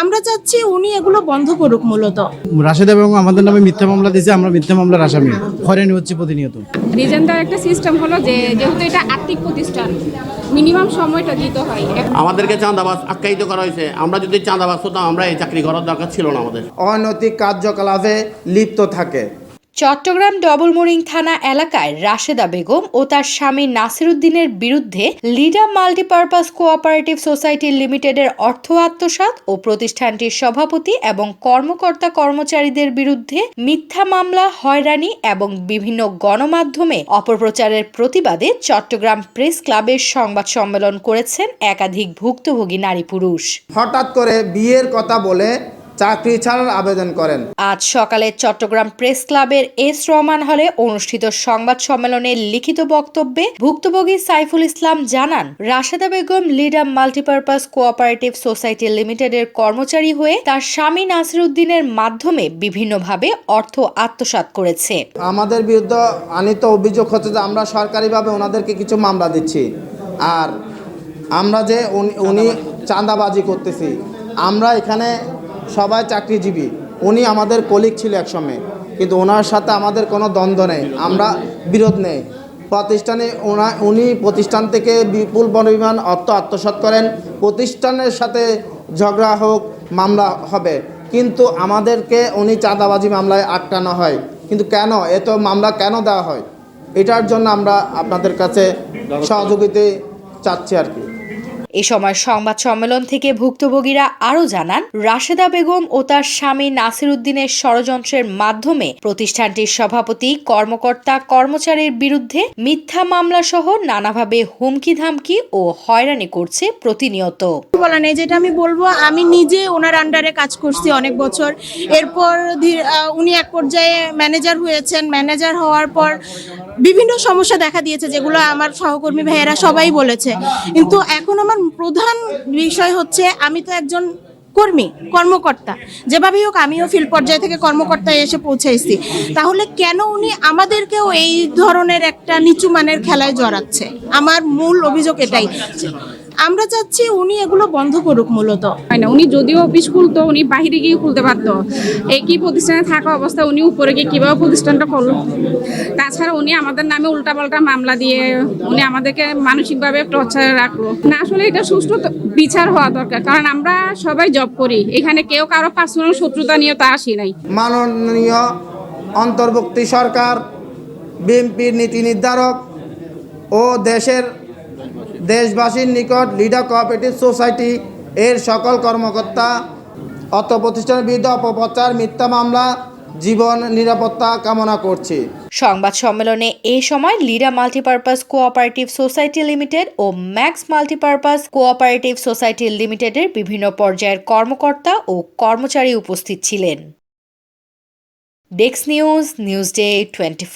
আমরা চাচ্ছি উনি এগুলো বন্ধ করুক মূলত। রাশেদ এবং আমাদের নামে মিথ্যা মামলা দিয়েছে আমরা মিথ্যা মামলার আসামি। হয়রানি হচ্ছে প্রতিনিয়ত। রিজেন দেওয়ার একটা সিস্টেম হলো যে যেহেতু এটা আর্থিক প্রতিষ্ঠান মিনিমাম সময়টা দিতে হয়। আমাদেরকে চাঁদাবাস আখ্যায়িত করা হয়েছে। আমরা যদি চাঁদাবাস হতাম আমরা এই চাকরি করার দরকার ছিল না আমাদের। অনৈতিক কার্যকলাপে লিপ্ত থাকে। চট্টগ্রাম ডবলমোরিং থানা এলাকায় রাশেদা বেগম ও তার স্বামী নাসিরুদ্দিনের বিরুদ্ধে লিডা মাল্টিপারপাস কোঅপারেটিভ সোসাইটি লিমিটেডের অর্থ আত্মসাৎ ও প্রতিষ্ঠানটির সভাপতি এবং কর্মকর্তা কর্মচারীদের বিরুদ্ধে মিথ্যা মামলা, হয়রানি এবং বিভিন্ন গণমাধ্যমে অপপ্রচারের প্রতিবাদে চট্টগ্রাম প্রেস ক্লাবের সংবাদ সম্মেলন করেছেন একাধিক ভুক্তভোগী নারী পুরুষ। হঠাৎ করে বিয়ের কথা বলে চাকরি ছাড়ার আবেদন করেন। আজ সকালে চট্টগ্রাম প্রেস ক্লাবের এস রহমান হলে অনুষ্ঠিত সংবাদ সম্মেলনে লিখিত বক্তব্যে ভুক্তভোগী সাইফুল ইসলাম জানান Rasheda Begum Lida multipurpose cooperative society লিমিটেডের কর্মচারী হয়ে তার স্বামী নাসিরুদ্দিনের মাধ্যমে বিভিন্নভাবে অর্থ আত্মসাৎ করেছে। আমাদের বিরুদ্ধে আনিত অভিযোগ হচ্ছে যে আমরা সরকারিভাবে ওনাদেরকে কিছু মামলা দিচ্ছি। আর আমরা যে উনি চাঁদাবাজি করতেছি আমরা এখানে সবাই চাকরিজীবী। উনি আমাদের কলিগ ছিল একসময়। কিন্তু ওনার সাথে আমাদের কোনো দ্বন্দ্ব নেই। আমরা বিরোধ নেই। প্রতিষ্ঠানে ওনা, উনি প্রতিষ্ঠান থেকে বিপুল পরিমাণ অর্থ আত্মসাৎ করেন। প্রতিষ্ঠানের সাথে ঝগড়া হোক, মামলা হবে। কিন্তু আমাদেরকে উনি চাঁদাবাজি মামলায় আটকানো হয়। কিন্তু কেন? এত মামলা কেন দেওয়া হয়? এটার জন্য আমরা আপনাদের কাছে সহযোগিতা চাচ্ছি আর কি। এ সময় সংবাদ সম্মেলন থেকে ভুক্তভোগীরা আরও জানান, রাশেদা বেগম ও তার স্বামী নাসির উদ্দিনের ষড়যন্ত্রের মাধ্যমে প্রতিষ্ঠানটির সভাপতি, কর্মকর্তা, কর্মচারীর বিরুদ্ধে মিথ্যা মামলা সহ নানাভাবে হুমকি ধামকি ও হয়রানি করছে প্রতিনিয়ত। বলা নেই, যেটা আমি বলব, আমি নিজে ওনার আন্ডারে কাজ করছি অনেক বছর। এরপর উনি এক পর্যায়ে ম্যানেজার হয়েছেন। ম্যানেজার হওয়ার পর বিভিন্ন সমস্যা দেখা দিয়েছে যেগুলো আমার সহকর্মী ভাইয়েরা সবাই বলেছে। কিন্তু এখন আমার প্রধান বিষয় হচ্ছে আমি তো একজন কর্মী, কর্মকর্তা। যেভাবেই হোক আমিও ফিল্ড পর্যায় থেকে কর্মকর্তায় এসে পৌঁছাইছি। তাহলে কেন উনি আমাদেরকেও এই ধরনের একটা নিচু মানের খেলায় জড়াচ্ছে? আমার মূল অভিযোগ এটাই। আমরা চাচ্ছি উনি এগুলো বন্ধ করুক মূলত। হয় না উনি যদিও অফিস খুলতো উনি বাহিরে গিয়ে খুলতে পারতো। একই প্রতিষ্ঠানে থাকা অবস্থা উনি উপরে গিয়ে কীভাবে প্রতিষ্ঠানটা করল? তাছাড়া উনি আমাদের নামে উল্টাপাল্টা মামলা দিয়ে উনি আমাদেরকে মানসিকভাবে টর্চারে রাখল। না আসলে এটা সুষ্ঠু বিচার হওয়া দরকার কারণ আমরা সবাই জব করি। এখানে কেউ কারও পার্সোনাল শত্রুতা নিয়ে তা আসি নাই। মাননীয় অন্তর্বর্তী সরকার বিএনপির নীতি নির্ধারক ও দেশের দেশবাসীর নিকট লিডার কোঅপারেটিভ সোসাইটি এর সকল কর্মকর্তা অর্থ প্রতিষ্ঠানের বিরুদ্ধে অপপ্রচার, মিথ্যা মামলা, জীবন নিরাপত্তা কামনা করছি। সংবাদ সম্মেলনে এ সময় Lida multipurpose cooperative society limited ও ম্যাক্স মাল্টিপারপাস কোঅপারেটিভ সোসাইটি লিমিটেডের বিভিন্ন পর্যায়ের কর্মকর্তা ও কর্মচারী উপস্থিত ছিলেন। ডেক্স নিউজ নিউজ ডে টোয়েন্টি